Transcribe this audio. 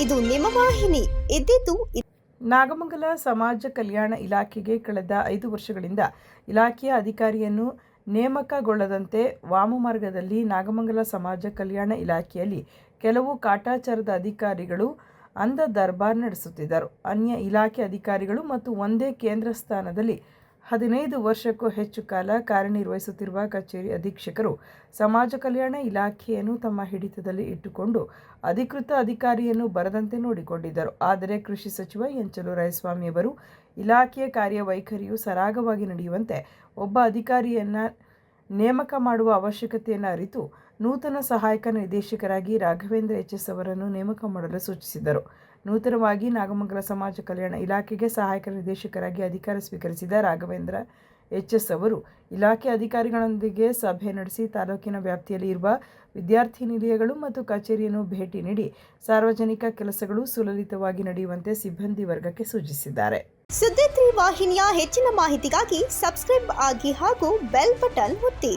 ನಿಮ್ಮ ವಾಹಿನಿ. ಇದ್ದಿದ್ದು ನಾಗಮಂಗಲ ಸಮಾಜ ಕಲ್ಯಾಣ ಇಲಾಖೆಗೆ ಕಳೆದ ಐದು ವರ್ಷಗಳಿಂದ ಇಲಾಖೆಯ ಅಧಿಕಾರಿಯನ್ನು ನೇಮಕಗೊಳ್ಳದಂತೆ ವಾಮಮಾರ್ಗದಲ್ಲಿ ನಾಗಮಂಗಲ ಸಮಾಜ ಕಲ್ಯಾಣ ಇಲಾಖೆಯಲ್ಲಿ ಕೆಲವು ಕಾಟಾಚಾರದ ಅಧಿಕಾರಿಗಳು ಅಂಧ ದರ್ಬಾರ್ ನಡೆಸುತ್ತಿದ್ದರು. ಅನ್ಯ ಇಲಾಖೆ ಅಧಿಕಾರಿಗಳು ಮತ್ತು ಒಂದೇ ಕೇಂದ್ರ ಸ್ಥಾನದಲ್ಲಿ ಹದಿನೈದು ವರ್ಷಕ್ಕೂ ಹೆಚ್ಚು ಕಾಲ ಕಾರ್ಯನಿರ್ವಹಿಸುತ್ತಿರುವ ಕಚೇರಿ ಅಧೀಕ್ಷಕರು ಸಮಾಜ ಕಲ್ಯಾಣ ಇಲಾಖೆಯನ್ನು ತಮ್ಮ ಹಿಡಿತದಲ್ಲಿ ಇಟ್ಟುಕೊಂಡು ಅಧಿಕೃತ ಅಧಿಕಾರಿಯನ್ನು ಬರದಂತೆ ನೋಡಿಕೊಂಡಿದ್ದರು. ಆದರೆ ಕೃಷಿ ಸಚಿವ ಎಂಚಲು ರಾಯಸ್ವಾಮಿಯವರು ಇಲಾಖೆಯ ಕಾರ್ಯವೈಖರಿಯು ಸರಾಗವಾಗಿ ನಡೆಯುವಂತೆ ಒಬ್ಬ ಅಧಿಕಾರಿಯನ್ನು ನೇಮಕ ಮಾಡುವ ಅವಶ್ಯಕತೆಯನ್ನು ಅರಿತು ನೂತನ ಸಹಾಯಕ ನಿರ್ದೇಶಕರಾಗಿ ರಾಘವೇಂದ್ರ ಎಚ್ ಎಸ್ ಅವರನ್ನು ನೇಮಕ ಮಾಡಲು ಸೂಚಿಸಿದರು. ನೂತನವಾಗಿ ನಾಗಮಂಗಲ ಸಮಾಜ ಕಲ್ಯಾಣ ಇಲಾಖೆಗೆ ಸಹಾಯಕ ನಿರ್ದೇಶಕರಾಗಿ ಅಧಿಕಾರ ಸ್ವೀಕರಿಸಿದ ರಾಘವೇಂದ್ರ ಎಚ್ ಎಸ್ ಅವರು ಇಲಾಖೆ ಅಧಿಕಾರಿಗಳೊಂದಿಗೆ ಸಭೆ ನಡೆಸಿ ತಾಲೂಕಿನ ವ್ಯಾಪ್ತಿಯಲ್ಲಿ ಇರುವ ವಿದ್ಯಾರ್ಥಿ ನಿಲಯಗಳು ಮತ್ತು ಕಚೇರಿಯನ್ನು ಭೇಟಿ ನೀಡಿ ಸಾರ್ವಜನಿಕ ಕೆಲಸಗಳು ಸುಲಲಿತವಾಗಿ ನಡೆಯುವಂತೆ ಸಿಬ್ಬಂದಿ ವರ್ಗಕ್ಕೆ ಸೂಚಿಸಿದ್ದಾರೆ. ಸುದ್ದಿ ವಾಹಿನಿಯ ಹೆಚ್ಚಿನ ಮಾಹಿತಿಗಾಗಿ ಸಬ್ಸ್ಕ್ರೈಬ್ ಆಗಿ ಹಾಗೂ ಬೆಲ್ ಬಟನ್ ಒತ್ತಿ.